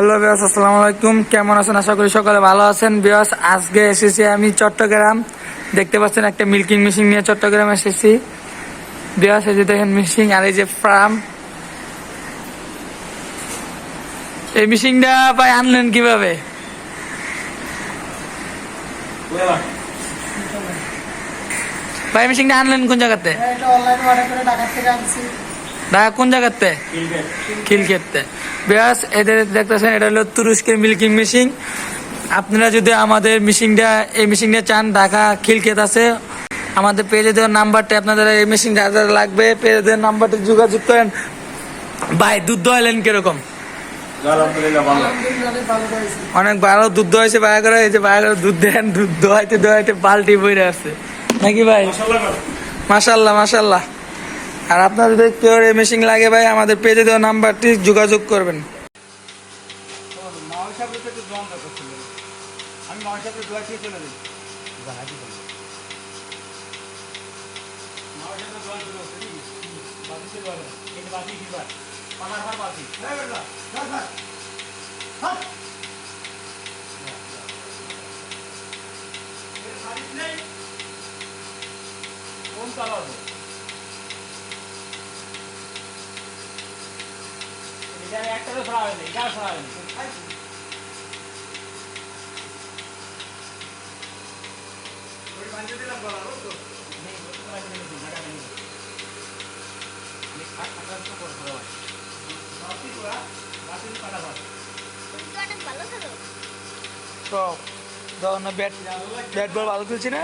Hello বিয়াস আসসালামু আলাইকুম। কেমন আছেন? আশা করি সকালে ভালো আছেন। বিয়াস আজকে এসেছি আমি চট্টগ্রাম। দেখতে পাচ্ছেন একটা মিল্কিং মেশিন নিয়ে চট্টগ্রাম এসেছি। বিয়াস এই যে দেখেন মেশিন আর এই যে ফার্ম এই মেশিনটা ভাই আনলেন কীভাবে? ভাই মেশিনটা আনলেন কোন জায়গাতে? এটা অনলাইনে অর্ডার করে ঢাকা থেকে আনছি। ঢাকা কোন জায়গাতে? খিলক্ষেততে ব্যাস এদের দেখতেছেন এটা হলো তুরস্কের মিল্কিং মেশিন। আপনারা যদি আমাদের মেশিনটা এই মেশিনটা চান ঢাকা খিলক্ষেত আছে। আমাদের পেজে দেওয়ার নাম্বারটা আপনাদের এই মেশিন যা যা লাগবে। পেজে দেওয়ার নাম্বারটা যোগাযোগ করেন। ভাই দুধ দোয়ালেন কীরকম? অনেক ভালো হয়েছে দুধ দোয়াইছে বায়া করে এই যে ভাড়া করে দুধ দেন দুধ দোয়াইতে দোয়াইতে বালতি বইরে আছে। নাকি ভাই? মাশাল্লাহ মাশাল্লাহ আর আপনার যদি এই মেশিন লাগে ভাই আমাদের পেজে দেওয়া নাম্বারটি যোগাযোগ করবেন। কোন এটা একটা তো ছড়া হয়নি এটা ছড়া হয়নি। তো। ব্যাট ব্যাট বল ভালো খেলছি না?